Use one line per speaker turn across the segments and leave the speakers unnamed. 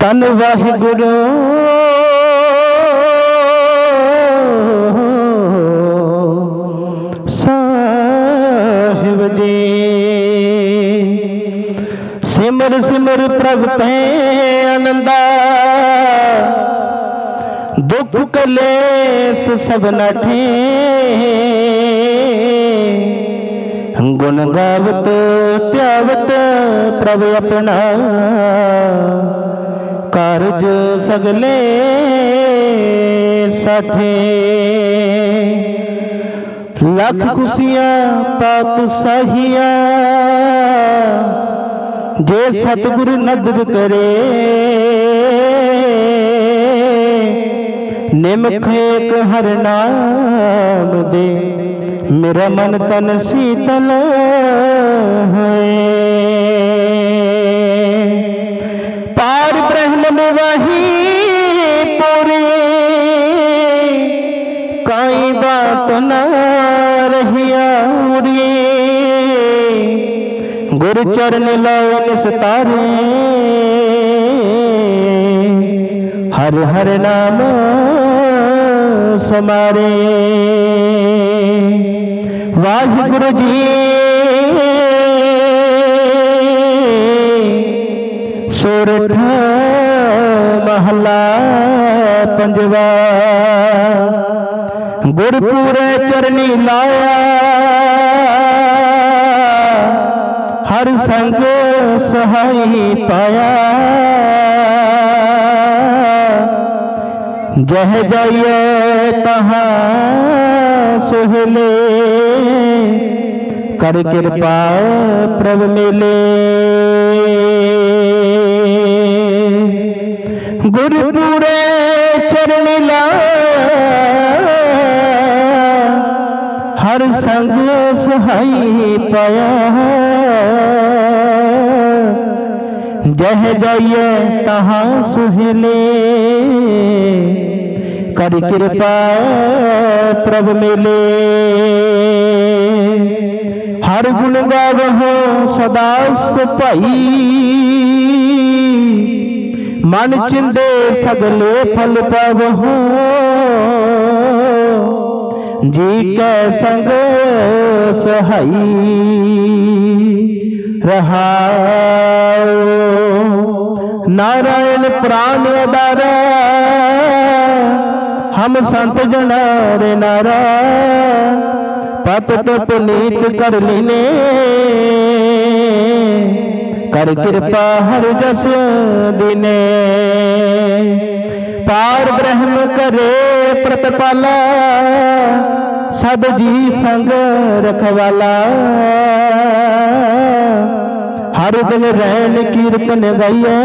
ਤਨ ਵਾਹਿਗੁਰੂ। ਸਾਹਿਬ ਜੀ, ਸਿਮਰ ਸਿਮਰ ਪ੍ਰਭ ਪੈ ਆਨੰਦਾ। ਦੁੱਖ ਕਲੇਸ਼ ਸਭ ਨਠੇ ਗੁਣ ਗਾਵਤ, ਧਿਆਵਤ ਪ੍ਰਭ ਆਪਣਾ। ਕਾਰਜ ਸਗਲੇ ਸਾਠੇ। ਲੱਖ ਖੁਸ਼ੀਆਂ ਪਾਤ ਸਾਹੀਆਂ ਜੇ ਸਤਿਗੁਰ ਨਦਰ ਕਰੇ। ਨਿਮਖ ਏਕ ਹਰ ਨਾਮ ਦੇ ਮੇਰਾ ਮਨ ਤਨ ਸੀਤਲ ਹੋਏ। ਕਾਈ ਬਾਤ ਨ ਰਹੀਆ ਉਰੀ ਗੁਰ ਚਰਨ ਲਾਉ ਨਿਸਤਾਰੇ। ਹਰ ਹਰ ਨਾਮ ਸਮਾਰੇ। ਵਾਹਿਗੁਰੂ ਜੀ। ਸੁਰਠ ਮਹਲਾ ਪੰਜਵਾ। ਗੁਰਪੂਰੇ ਚਰਨੀ ਲਾਇਆ। ਹਰ ਸੰਗ ਸਹਾਈ ਪਾਇਆ। ਜਹ ਜਾਈਏ ਤਹਾਂ ਸੁਹਲੇ। ਕਰ ਕਿਰਪਾ ਪ੍ਰਭ ਮਿਲੇ। ਗੁਰਪੂਰੇ ਚਰਨ ਲਾ। ਹਰ ਸੰਗ ਸਹਾਈ ਪਾਇਆ ਜਹ ਜਾਈਏ ਤਹਾਂ ਸੁਹਲੇ। ਕਰ ਕਿਰਪਾ ਪ੍ਰਭ ਮਿਲੇ। ਹਰ ਗੁਣ ਗਾਵਹੁ ਸਦਾ ਸੁਭਾਈ। ਮਨ ਚਿੰਦੇ ਸਗਲੇ ਫਲ ਪਾਵਹੁ ਜੀ ਕੈ ਸੰਗ ਸਹਾਈ ਰਹਾਉ ਨਾਰਾਇਣ ਪ੍ਰਾਨ ਅਦਾਰਾ ਹਮ ਸੰਤ ਜਨਾ ਰੇ ਨਾਰਾ। ਪਤ ਤਪ ਨੀਤ ਕਰ ਲੀਨੇ। ਕਰ ਕਿਰਪਾ ਹਰ ਜਸ ਦਿਨੇ ਪਾਰ ਬ੍ਰਹਮ ਕਰੇ ਪ੍ਰਤਪਾਲਾ, ਸਭ ਜੀ ਸੰਗ ਰਖਵਾਲਾ। ਹਰ ਦਿਨ ਰਹਿਣ ਕੀਰਤਨ ਗਾਈਏ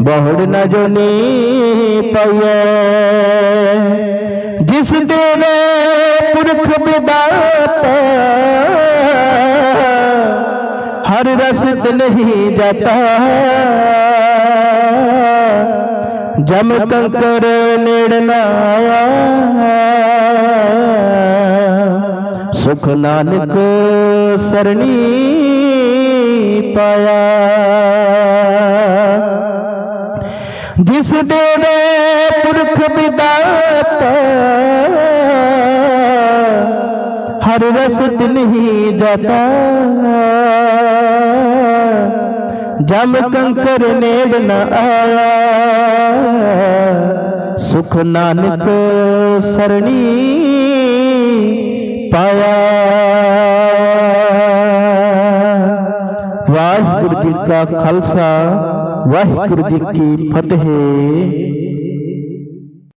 ਬਹੁੜ ਨ ਜੋਨੀ ਪਈਏ ਜਿਸ ਦੇਵੇ ਪੁਰਖ ਬਿਦਾਤ ਹਰ ਰਸ ਨਹੀਂ ਜਾਤਾ ਜਮ ਕੰਕਰ ਨੇੜ ਨਾ ਆਇਆ। ਸੁਖ ਨਾਨਕ ਸਰਣੀ ਪਾਇਆ। ਜਿਸ ਦੇਵੇ ਪੁਰਖ ਬਿਦਾਤ ਹਰ ਰਸ ਨਹੀਂ ਜਾਤਾ। ਜਮ ਕੰਕਰ ਨੇੜ ਨ ਆਇਆ। ਸੁਖ ਨਾਨਕ ਸਰਣੀ ਪਾਇਆ। ਵਾਹਿਗੁਰੂ ਜੀ ਕਾ ਖਾਲਸਾ, ਵਾਹਿਗੁਰੂ ਜੀ ਕੀ ਫਤਿਹ।